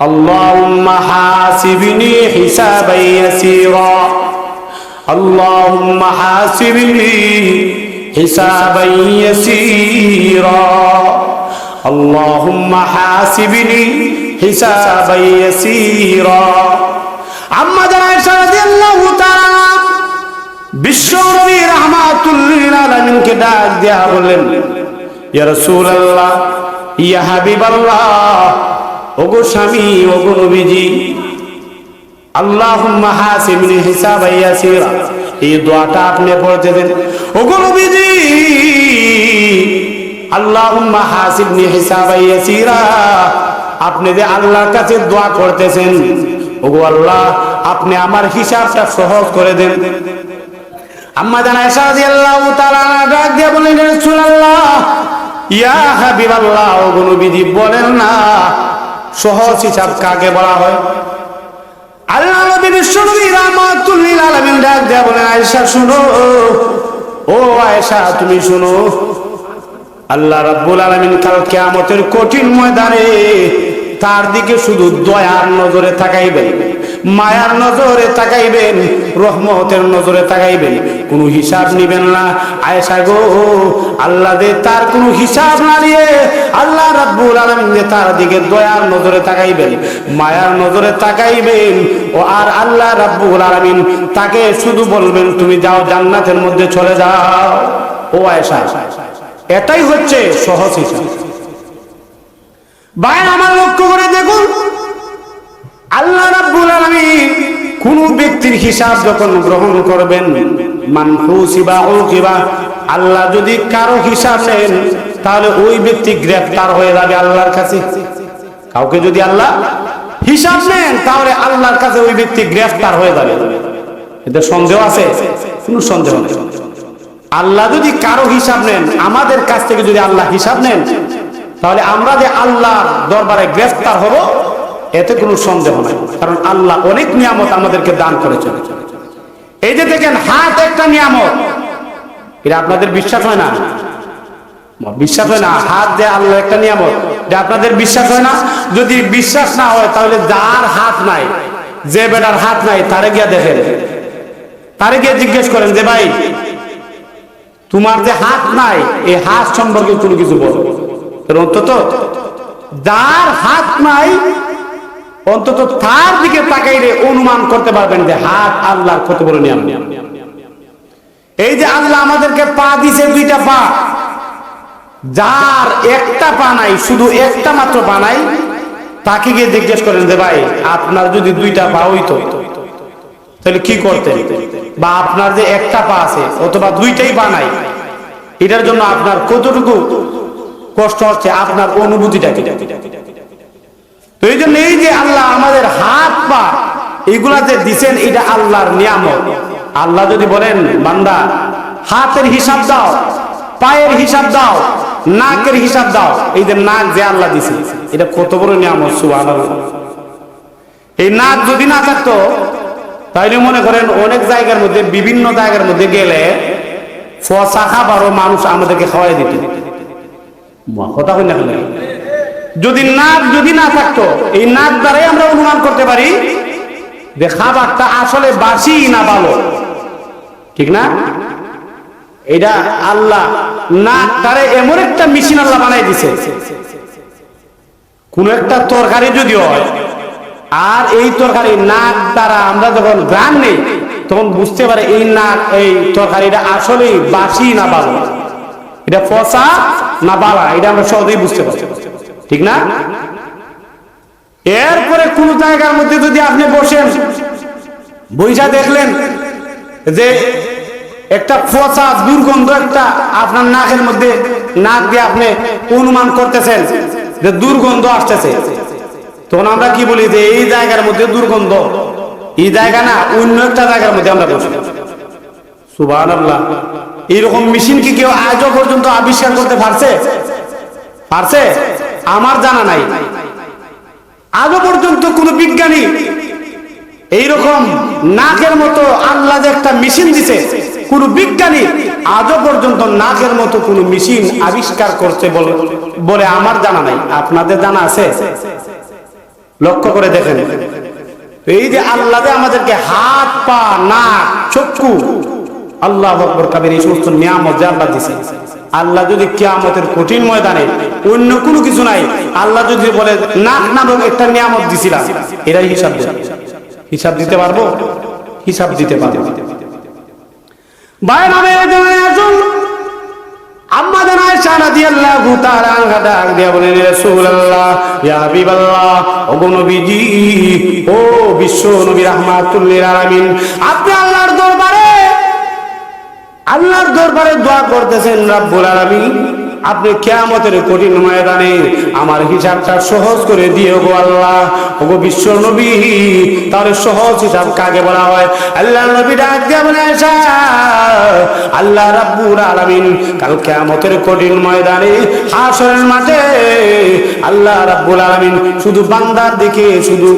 اللهم حاسبني حسابا يسيرا اللهم حاسبني حسابا يسيرا اللهم حاسبني حسابا يسيرا আম্মা জান আয়েশা রাদিয়াল্লাহু তাআলা বিশ্বনবী রাহমাতুল্লিল আলামিনকে ডাক দেয়া বললেন ইয়া রাসূলুল্লাহ ইয়া হাবিবাল্লাহ ওগো স্বামী, ওগো নবীজি, আল্লাহুম্মা হাসিবনি হিসাবান ইয়াসিরা এই দোয়াটা আপনি পড়তে দেন। ওগো নবীজি, আল্লাহুম্মা হাসিবনি হিসাবান ইয়াসিরা আপনি যে আল্লাহর কাছে দোয়া করতেছেন, ওগো আল্লাহ, আপনি আমার হিসাবটা সহজ করে দেন। আম্মা জানা এসা রাদিয়াল্লাহু তাআলা ডাক দিয়ে বলেন রাসূলুল্লাহ, ইয়া হাবিবাল্লাহ, ওগো নবীজি বলেন না সহজ হিসাব কাকে বলা হয়? আল্লাহ নবী বিশ্বনবী রাহমাতুল লিল আলামিন ডাক দেয়া বলেন, আয়েশা, শুনো। ও আয়েশা, তুমি শুনো। আল্লাহ রাব্বুল আলামিন কাল কিয়ামতের কঠিন ময়দানে তার দিকে শুধু দয়ার নজরে তাকাইবেন। মায়ার নজরে তাকাইবেন, রহমতের নজরে তাকাইবেন। কোনো হিসাব নিবেন না। আয়েশা গো, আল্লাহ দে তার কোনো হিসাব না দিয়ে আল্লাহ রাব্বুল আলামিন যে তার দিকে দয়ার নজরে তাকাইবেন, মায়ার নজরে তাকাইবেন। ও আর আল্লাহ রাব্বুল আলামিন তাকে শুধু বলবেন, তুমি যাও জান্নাতের মধ্যে চলে যাও। ও আয়েশা, এটাই হচ্ছে সহজ হিসাব। ভাই, আমার লক্ষ্য করে দেখুন আল্লাহ রাব্বুল আলামিন কোন ব্যক্তির হিসাব যখন গ্রহণ করবেন, মান হুসিবা উকিবা, আল্লাহ যদি কারও হিসাব নেন, তাহলে ওই ব্যক্তি গ্রেফতার হয়ে যাবে আল্লাহর কাছে। কাউকে যদি আল্লাহ হিসাব নেন, তাহলে আল্লাহর কাছে ওই ব্যক্তি গ্রেফতার হয়ে যাবে। এতে সন্দেহ আছে? কোনো সন্দেহ নেই। আল্লাহ যদি কারও হিসাব নেন, আমাদের কাছ থেকে যদি আল্লাহ হিসাব নেন, তাহলে আমরা যে আল্লাহর দরবারে গ্রেফতার হব এতে কোনো সন্দেহ নাই। কারণ আল্লাহ অনেক নিয়ামত আমাদেরকে দান করেছেন। এই যে দেখেন, হাত একটা নিয়ামত। এটা আপনাদের বিশ্বাস হয় না? বিশ্বাস হয় না? হাত যে আল্লাহ একটা নিয়ামত যে আপনাদের বিশ্বাস হয় না? যদি বিশ্বাস না হয়, তাহলে যার হাত নাই, যে বেটার হাত নাই, তারে গিয়া দেখেন। তারে গিয়ে জিজ্ঞেস করেন যে, ভাই, তোমার যে হাত নাই, এই হাত সম্পর্কে কোনো কিছু বলো। অন্তত, যার হাত নাই অন্তত তার দিকে তাকাইলে অনুমান করতে পারবেন যে হাত আল্লাহর কত বড় নিয়ম এই যে আল্লাহ আমাদেরকে পা দিছে দুইটা পা, যার একটা পা নাই, শুধু একটা মাত্র পা নাই, তাকে গিয়ে জিজ্ঞেস করেন যে, ভাই, আপনার যদি দুইটা পা হইতো, তাহলে কি করতেন? বা আপনার যে একটা পা আছে, অথবা দুইটাই পা নাই, এটার জন্য আপনার কতটুকু কষ্ট হচ্ছে, আপনার অনুভূতিটা কি? তো এই জন্য এই যে আল্লাহ আমাদের হাত পা, এগুলা যে দিচ্ছেন এটা আল্লাহর নিয়ামত। আল্লাহ যদি বলেন, বান্দা, হাতের হিসাব দাও, পায়ের হিসাব দাও, নাকের হিসাব দাও, এই যে নাক যে আল্লাহ দিছে, এটা কত বড় নিয়ামত সুবাহ এই নাক যদি না থাকতো, তাইলে মনে করেন অনেক জায়গার মধ্যে, বিভিন্ন জায়গার মধ্যে গেলে ফসা খাবারও মানুষ আমাদেরকে খাওয়াই দিত। কথা কই না? যদি নাক যদি না থাকতো, এই নাক দ্বারাই আমরা অনুমান করতে পারি যে খাবারটা আসলে বাসি না ভালো। ঠিক না? এটা আল্লাহ নাক দ্বারা এমন একটা মেশিন আল্লাহ বানাই দিছে। কোন একটা তরকারি যদি হয়, আর এই তরকারি নাক দ্বারা আমরা যখন গ্রাম নেই, তখন বুঝতে পারে এই নাক, এই তরকারিটা আসলে বাসি না ভালো। এটা ফসা না বালা, এটা আমরা সহজেই বুঝতে পারি ঠিক না? এরপরে কোন জায়গার মধ্যে যদি আপনি বসেন, বইসা দেখলেন যে একটা ফসা দুর্গন্ধ একটা আপনার নাকের মধ্যে, নাক দিয়ে আপনি অনুমান করতেছেন যে দুর্গন্ধ আসতেছে। তখন আমরা কি বলি যে এই জায়গার মধ্যে দুর্গন্ধ, এই জায়গা না অন্য একটা জায়গার মধ্যে আমরা বসি। সুবাহ আল্লাহ এইরকম মেশিন কি কেউ আজও পর্যন্ত আবিষ্কার করতে পারছে? পারছে? আমার জানা নাই। আজও পর্যন্ত কোন বিজ্ঞানী এইরকম নাকের মতো আল্লাহ একটা মেশিন দিছে। কোন বিজ্ঞানী আজও পর্যন্ত নাকের মতো কোন মেশিন আবিষ্কার করছে বলে বলে আমার জানা নাই। আপনাদের জানা আছে? লক্ষ্য করে দেখেন। এই যে আল্লাহ আমাদেরকে হাত, পা, নাক, চক্ষু, আল্লাহ কাবের এই সমস্ত নিয়ামত যে আল্লাহ দিছে। আল্লাহ যদি কিয়ামতের কঠিন ময়দানে অন্য কোনো কিছু নাই, আল্লাহ যদি বলে, নাক নামক একটা নিয়ামত দিছিলাম। এরাই হিসাব হিসাব দিতে পারব? হিসাব দিতে পারব। বিশ্ব নবী আপনি দরবারে আল্লাহর দরবারে দোয়া করতেছেন, রাব্বুল আলামিন, আপনি কেয়ামতের কঠিন ময়দানে আমার হিসাবটা সহজ করে দিয়ে গো আল্লাহ। ও গো বিশ্ব নবী তাহলে সহজ হিসাব কাকে বলা হয়? আল্লাহ নবী ডাক আল্লাহ রাব্বুল আলামিন, কাল কেয়ামতের কঠিন ময়দানে হাসরের মাঠে আল্লাহ রাব্বুল আলামিন শুধু বান্দার দিকে, শুধু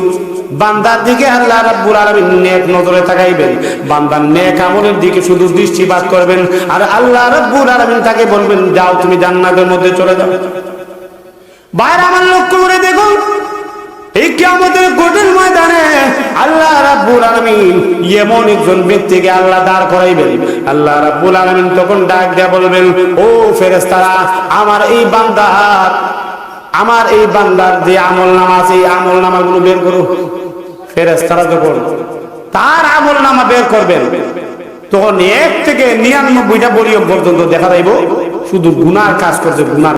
বান্দার দিকে আল্লাহ রাব্বুল আলামিন নেক নজরে তাকাইবেন। বান্দার নেক আমলের দিকে শুধু দৃষ্টিপাত করবেন আর আল্লাহ রাব্বুল আলামিন তাকে বলবেন, যাও তুমি জান্নাতের মধ্যে চলে যাও। বাইরে আমার লক্ষ্য করে দেখুন, এই কিয়ামতের কঠিন ময়দানে আল্লাহ রাব্বুল আলামিন এমন একজন ব্যক্তিকে আল্লাহ দাঁড় করাইবেন। আল্লাহ রাব্বুল আলামিন তখন ডাক দেয়া বলবেন, ও ফেরেশতারা, আমার এই বান্দার আমার এই বান্দার যে আমল নামা আছে, এই আমল নামাগুলো বের করো। ফেরেশতারা যখন তার আমল নামা বের করবেন, তখন এক থেকে নিরানব্বইটা বলিয়ম পর্যন্ত দেখা যাইব। শুধু গুনার কাজ করছে, গুনার